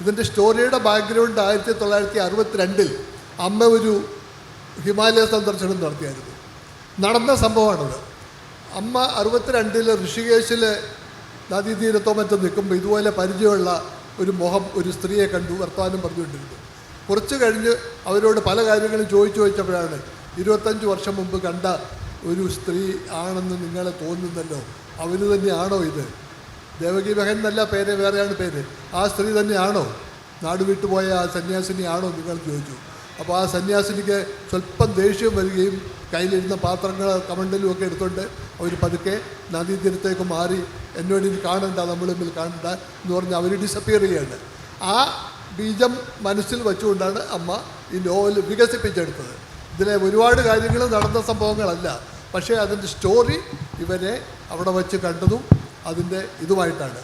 ഇതിന്റെ സ്റ്റോറിയുടെ ബാക്ക്ഗ്രൗണ്ട് ആയിരത്തി തൊള്ളായിരത്തി അറുപത്തിരണ്ടിൽ അമ്മ ഒരു ഹിമാലയ സന്ദർശനം നടത്തിയായിരുന്നു. നടന്ന സംഭവമാണത്. അമ്മ അറുപത്തിരണ്ടിൽ ഋഷികേശിൽ നദീതീരത്തോ മറ്റോ നിൽക്കുമ്പോൾ ഇതുപോലെ പരിചയമുള്ള ഒരു മുഖം ഒരു സ്ത്രീയെ കണ്ടു വർത്തമാനം പറഞ്ഞുകൊണ്ടിരുന്നു. കുറച്ച് കഴിഞ്ഞ് അവരോട് പല കാര്യങ്ങളും ചോദിച്ചു ചോദിച്ചപ്പോഴാണ് ഇരുപത്തഞ്ച് വർഷം മുമ്പ് കണ്ട ഒരു സ്ത്രീ ആണെന്ന് നിങ്ങളെ തോന്നുന്നല്ലോ അവർ തന്നെയാണോ ഇത്? ദേവകി ബഹൻ എന്നല്ല പേര് വേറെയാണ് പേര്. ആ സ്ത്രീ തന്നെയാണോ? നാട് വിട്ടുപോയ ആ സന്യാസിനിയാണോ നിങ്ങൾ ചോദിച്ചു. അപ്പോൾ ആ സന്യാസിനിക്ക് സ്വല്പം ദേഷ്യം വരികയും കയ്യിലിരുന്ന പാത്രങ്ങൾ കമണ്ടലും ഒക്കെ എടുത്തുകൊണ്ട് അവർ പതുക്കെ നദീതീരത്തേക്ക് മാറി എന്നോട് ഇനി കാണണ്ട നമ്മൾ തമ്മിൽ കാണണ്ട എന്ന് പറഞ്ഞ് അവർ ഡിസപ്പിയർ ചെയ്യാണ്. ആ ബീജം മനസ്സിൽ വെച്ചുകൊണ്ടാണ് അമ്മ ഈ നോവൽ വികസിപ്പിച്ചെടുത്തത്. ഇതിലെ ഒരുപാട് കാര്യങ്ങൾ നടന്ന സംഭവങ്ങളല്ല. പക്ഷേ അതിന്റെ സ്റ്റോറി ഇവരെ അവിടെ വച്ച് കണ്ടതും അതിന്റെ ഇതുമായിട്ടാണ്.